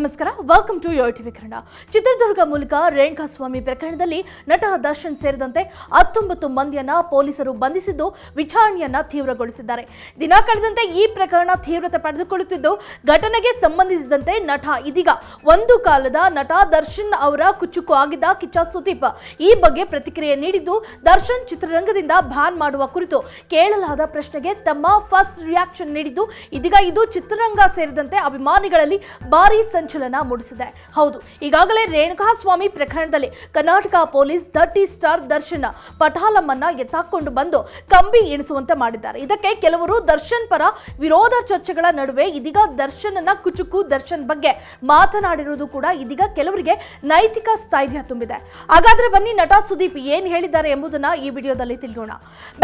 ನಮಸ್ಕಾರ. Welcome to your TV Kannada. Chitradurga ಮೂಲಕ ರೇಣುಕಾಸ್ವಾಮಿ ಪ್ರಕರಣದಲ್ಲಿ ನಟ ದರ್ಶನ್ ಸೇರಿದಂತೆ ಹತ್ತೊಂಬತ್ತು ಮಂದಿಯನ್ನ ಪೊಲೀಸರು ಬಂಧಿಸಿದ್ದು ವಿಚಾರಣೆಯನ್ನ ತೀವ್ರಗೊಳಿಸಿದ್ದಾರೆ. ದಿನ ಕಳೆದಂತೆ ಈ ಪ್ರಕರಣ ತೀವ್ರತೆ ಪಡೆದುಕೊಳ್ಳುತ್ತಿದ್ದು, ಘಟನೆಗೆ ಸಂಬಂಧಿಸಿದಂತೆ ನಟ ಇದೀಗ ಒಂದು ಕಾಲದ ನಟ ದರ್ಶನ್ ಅವರ ಕುಚುಕು ಆಗಿದ್ದ ಕಿಚ್ಚ ಸುದೀಪ್ ಈ ಬಗ್ಗೆ ಪ್ರತಿಕ್ರಿಯೆ ನೀಡಿದ್ದು, ದರ್ಶನ್ ಚಿತ್ರರಂಗದಿಂದ ಬ್ಯಾನ್ ಮಾಡುವ ಕುರಿತು ಕೇಳಲಾದ ಪ್ರಶ್ನೆಗೆ ತಮ್ಮ ಫಸ್ಟ್ ರಿಯಾಕ್ಷನ್ ನೀಡಿದ್ದು, ಇದೀಗ ಇದು ಚಿತ್ರರಂಗ ಸೇರಿದಂತೆ ಅಭಿಮಾನಿಗಳಲ್ಲಿ ಭಾರಿ ಸಂಚಲನ ಮೂಡಿಸಿದೆ. ಹೌದು, ಈಗಾಗಲೇ ರೇಣುಕಾ ಸ್ವಾಮಿ ಪ್ರಕರಣದಲ್ಲಿ ಕರ್ನಾಟಕ ಪೊಲೀಸ್ ದಟ್ಟಿ ಸ್ಟಾರ್ ದರ್ಶನ್ ಪಠಾಲಮ್ಮನ್ನ ಎತ್ತಾಕೊಂಡು ಬಂದು ಕಂಬಿ ಎಣಿಸುವಂತೆ ಮಾಡಿದ್ದಾರೆ. ಇದಕ್ಕೆ ಕೆಲವರು ದರ್ಶನ್ ಪರ ವಿರೋಧ ಚರ್ಚೆಗಳ ನಡುವೆ ಇದೀಗ ದರ್ಶನನ ಕುಚುಕು ದರ್ಶನ್ ಬಗ್ಗೆ ಮಾತನಾಡಿರುವುದು ಕೂಡ ಇದೀಗ ಕೆಲವರಿಗೆ ನೈತಿಕ ಸ್ಥೈರ್ಯ ತುಂಬಿದೆ. ಹಾಗಾದ್ರೆ ಬನ್ನಿ ನಟ ಸುದೀಪ್ ಏನ್ ಹೇಳಿದ್ದಾರೆ ಎಂಬುದನ್ನ ಈ ವಿಡಿಯೋದಲ್ಲಿ ತಿಳಿಯೋಣ.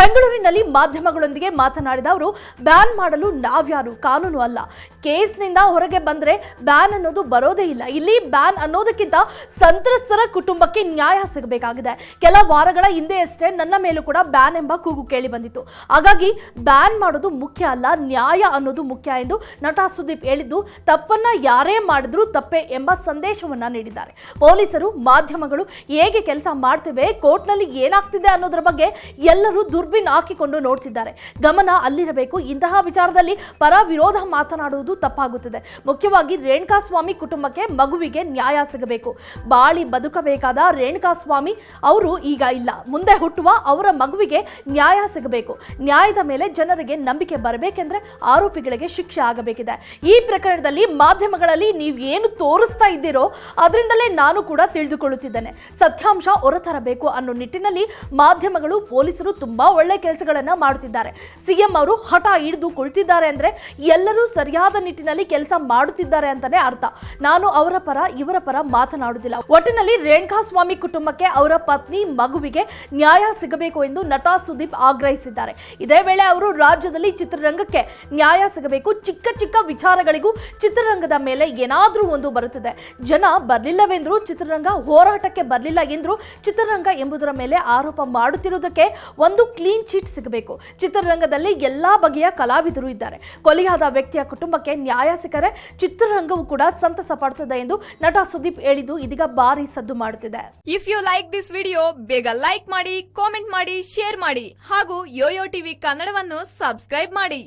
ಬೆಂಗಳೂರಿನಲ್ಲಿ ಮಾಧ್ಯಮಗಳೊಂದಿಗೆ ಮಾತನಾಡಿದ ಅವರು, ಬ್ಯಾನ್ ಮಾಡಲು ನಾವ್ಯಾರು ಕಾನೂನು ಅಲ್ಲ. ಕೇಸ್ನಿಂದ ಹೊರಗೆ ಬಂದ್ರೆ ಬ್ಯಾನ್ ಅನ್ನೋದು ಬರೋದೇ ಇಲ್ಲ. ಇಲ್ಲಿ ಬ್ಯಾನ್ ಅನ್ನೋದಕ್ಕಿಂತ ಸಂತ್ರಸ್ತರ ಕುಟುಂಬಕ್ಕೆ ನ್ಯಾಯ ಸಿಗಬೇಕಾಗಿದೆ. ಕೆಲ ವಾರಗಳ ಹಿಂದೆಯಷ್ಟೇ ನನ್ನ ಮೇಲೂ ಕೂಡ ಬ್ಯಾನ್ ಎಂಬ ಕೂಗು ಕೇಳಿ ಬಂದಿತ್ತು. ಹಾಗಾಗಿ ಬ್ಯಾನ್ ಮಾಡೋದು ಮುಖ್ಯ ಅಲ್ಲ, ನ್ಯಾಯ ಅನ್ನೋದು ಮುಖ್ಯ ಎಂದು ನಟ ಸುದೀಪ್ ಹೇಳಿದ್ದು, ತಪ್ಪನ್ನ ಯಾರೇ ಮಾಡಿದ್ರು ತಪ್ಪೆ ಎಂಬ ಸಂದೇಶವನ್ನ ನೀಡಿದ್ದಾರೆ. ಪೊಲೀಸರು, ಮಾಧ್ಯಮಗಳು ಹೇಗೆ ಕೆಲಸ ಮಾಡ್ತೇವೆ, ಕೋರ್ಟ್ನಲ್ಲಿ ಏನಾಗ್ತಿದೆ ಅನ್ನೋದ್ರ ಬಗ್ಗೆ ಎಲ್ಲರೂ ದುರ್ಬಿನ್ ಹಾಕಿಕೊಂಡು ನೋಡ್ತಿದ್ದಾರೆ. ಗಮನ ಅಲ್ಲಿರಬೇಕು. ಇಂತಹ ವಿಚಾರದಲ್ಲಿ ಪರ ವಿರೋಧ ಮಾತನಾಡುವುದು ತಪ್ಪಾಗುತ್ತದೆ. ಮುಖ್ಯವಾಗಿ ರೇಣುಕಾಸ್ವಾಮಿ ಕುಟುಂಬಕ್ಕೆ ಮಗುವಿಗೆ ನ್ಯಾಯ ಸಿಗಬೇಕು. ಬಾಳಿ ಬದುಕಬೇಕಾದ ರೇಣುಕಾಸ್ವಾಮಿ ಅವರು ಈಗ ಇಲ್ಲ. ಮುಂದೆ ಹುಟ್ಟುವ ಅವರ ಮಗುವಿಗೆ ನ್ಯಾಯ ಸಿಗಬೇಕು. ನ್ಯಾಯದ ಮೇಲೆ ಜನರಿಗೆ ನಂಬಿಕೆ ಬರಬೇಕೆಂದ್ರೆ ಆರೋಪಿಗಳಿಗೆ ಶಿಕ್ಷೆ ಆಗಬೇಕಿದೆ. ಈ ಪ್ರಕರಣದಲ್ಲಿ ಮಾಧ್ಯಮಗಳಲ್ಲಿ ನೀವು ಏನು ತೋರಿಸ್ತಾ ಇದ್ದೀರೋ ಅದರಿಂದಲೇ ನಾನು ಕೂಡ ತಿಳಿದುಕೊಳ್ಳುತ್ತಿದ್ದೇನೆ. ಸತ್ಯಾಂಶ ಹೊರತರಬೇಕು ಅನ್ನೋ ನಿಟ್ಟಿನಲ್ಲಿ ಮಾಧ್ಯಮಗಳು, ಪೊಲೀಸರು ತುಂಬಾ ಒಳ್ಳೆ ಕೆಲಸಗಳನ್ನು ಮಾಡುತ್ತಿದ್ದಾರೆ. ಸಿಎಂ ಅವರು ಹಠ ಹಿಡಿದು ಕುಳಿತಿದ್ದಾರೆ ಅಂದ್ರೆ ಎಲ್ಲರೂ ಸರಿಯಾದ ನಿಟ್ಟಿನಲ್ಲಿ ಕೆಲಸ ಮಾಡುತ್ತಿದ್ದಾರೆ ಅಂತಾನೆ ಅರ್ಥ. ನಾನು ಅವರ ಪರ, ಇವರ ಪರ ಮಾತನಾಡುತ್ತಿಲ್ಲ ಒಟ್ಟಿನಲ್ಲಿ ರೇಣುಕಾ ಸ್ವಾಮಿ ಕುಟುಂಬಕ್ಕೆ ಅವರ ಪತ್ನಿ, ಮಗುವಿಗೆ ನ್ಯಾಯ ಸಿಗಬೇಕು ಎಂದು ನಟ ಸುದೀಪ್ ಆಗ್ರಹಿಸಿದ್ದಾರೆ. ಇದೇ ವೇಳೆ ಅವರು ರಾಜ್ಯದಲ್ಲಿ ಚಿತ್ರರಂಗಕ್ಕೆ ನ್ಯಾಯ ಸಿಗಬೇಕು. ಚಿಕ್ಕ ಚಿಕ್ಕ ವಿಚಾರಗಳಿಗೂ ಚಿತ್ರರಂಗದ ಮೇಲೆ ಏನಾದರೂ ಒಂದು ಬರುತ್ತದೆ. ಜನ ಬರಲಿಲ್ಲವೆಂದರೂ, ಚಿತ್ರರಂಗ ಹೋರಾಟಕ್ಕೆ ಬರಲಿಲ್ಲ ಎಂದರೂ, ಚಿತ್ರರಂಗ ಎಂಬುದರ ಮೇಲೆ ಆರೋಪ ಮಾಡುತ್ತಿರುವುದಕ್ಕೆ ಒಂದು ಕ್ಲೀನ್ ಚೀಟ್ ಸಿಗಬೇಕು. ಚಿತ್ರರಂಗದಲ್ಲಿ ಎಲ್ಲಾ ಬಗೆಯ ಕಲಾವಿದರು ಇದ್ದಾರೆ. ಕೊಲೆಯಾದ ವ್ಯಕ್ತಿಯ ಕುಟುಂಬಕ್ಕೆ ನ್ಯಾಯ ಸಿಕ್ಕರೆ ಚಿತ್ರರಂಗವು ಕೂಡ ಸಂತಸ ಪಡುತ್ತದೆ ಎಂದು ನಟ ಸುದೀಪ್ ಹೇಳಿದ್ದು ಇದೀಗ ಭಾರಿ ಸದ್ದು ಮಾಡುತ್ತಿದೆ. If you like this video ಬೇಗ ಲೈಕ್ ಮಾಡಿ ಕಾಮೆಂಟ್ ಮಾಡಿ ಶೇರ್ ಮಾಡಿ ಹಾಗೂ ಯೋಯೋ ಟಿವಿ ಕನ್ನಡವನ್ನು ಸಬ್ಸ್ಕ್ರೈಬ್ ಮಾಡಿ.